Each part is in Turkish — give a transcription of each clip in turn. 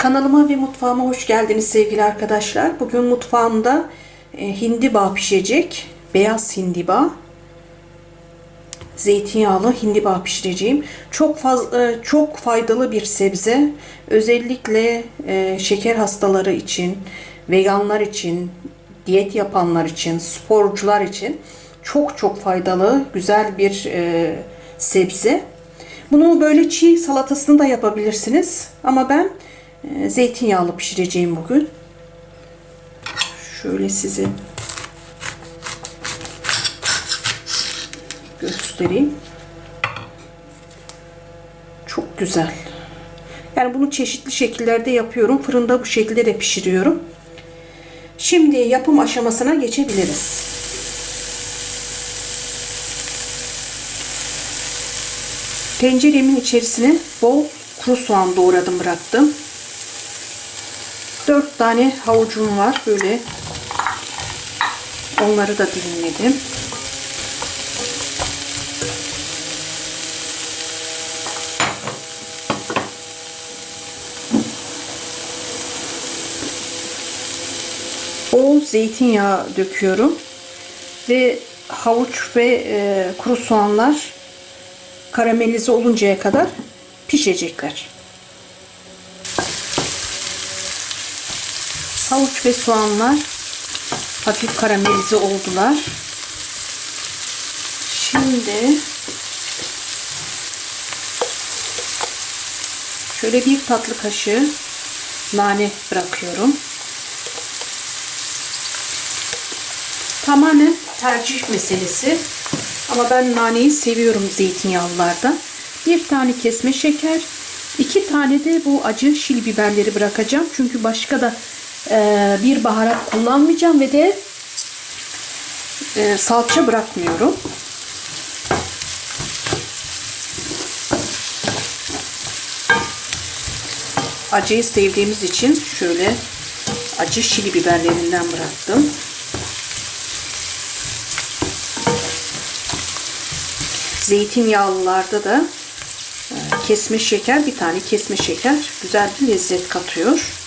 Kanalıma ve mutfağıma hoş geldiniz sevgili arkadaşlar. Bugün mutfağımda e, hindiba pişecek. Beyaz hindiba. Zeytinyağlı hindiba pişireceğim. Çok fazla çok faydalı bir sebze. Özellikle e, şeker hastaları için, veganlar için, diyet yapanlar için, sporcular için çok çok faydalı, güzel bir e, sebze. Bunu böyle çiğ salatasını da yapabilirsiniz. Ama ben e, zeytinyağlı pişireceğim bugün. Şöyle size göstereyim. Çok güzel. Yani bunu çeşitli şekillerde yapıyorum. Fırında bu şekilde de pişiriyorum. Şimdi yapım aşamasına geçebiliriz. Tenceremin içerisine bol kuru soğan doğradım bıraktım. 4 tane havucum var böyle. Onları da dilimledim. Bol zeytinyağı döküyorum. Ve havuç ve e, kuru soğanlar karamelize oluncaya kadar pişecekler. Havuç ve soğanlar hafif karamelize oldular. Şimdi şöyle bir tatlı kaşığı nane bırakıyorum. Tamamen tercih meselesi. Ama ben naneyi seviyorum zeytinyağlılarda. Bir tane kesme şeker, iki tane de bu acı şil biberleri bırakacağım. Çünkü başka da e, bir baharat kullanmayacağım ve de e, salça bırakmıyorum. Acıyı sevdiğimiz için şöyle acı şili biberlerinden bıraktım. Zeytinyağlılarda da e, kesme şeker, bir tane kesme şeker güzel bir lezzet katıyor.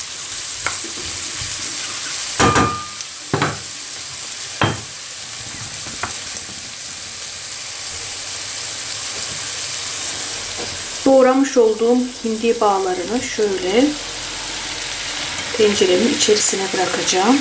Doğramış olduğum hindi bağlarını şöyle tenceremin içerisine bırakacağım.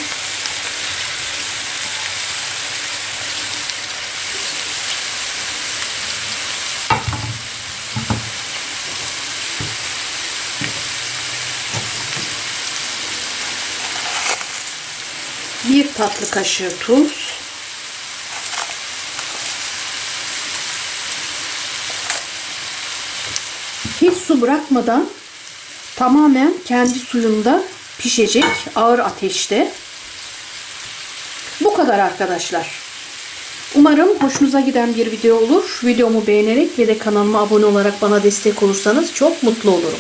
bir tatlı kaşığı tuz, hiç su bırakmadan tamamen kendi suyunda pişecek ağır ateşte. Bu kadar arkadaşlar. Umarım hoşunuza giden bir video olur. Videomu beğenerek ve de kanalıma abone olarak bana destek olursanız çok mutlu olurum.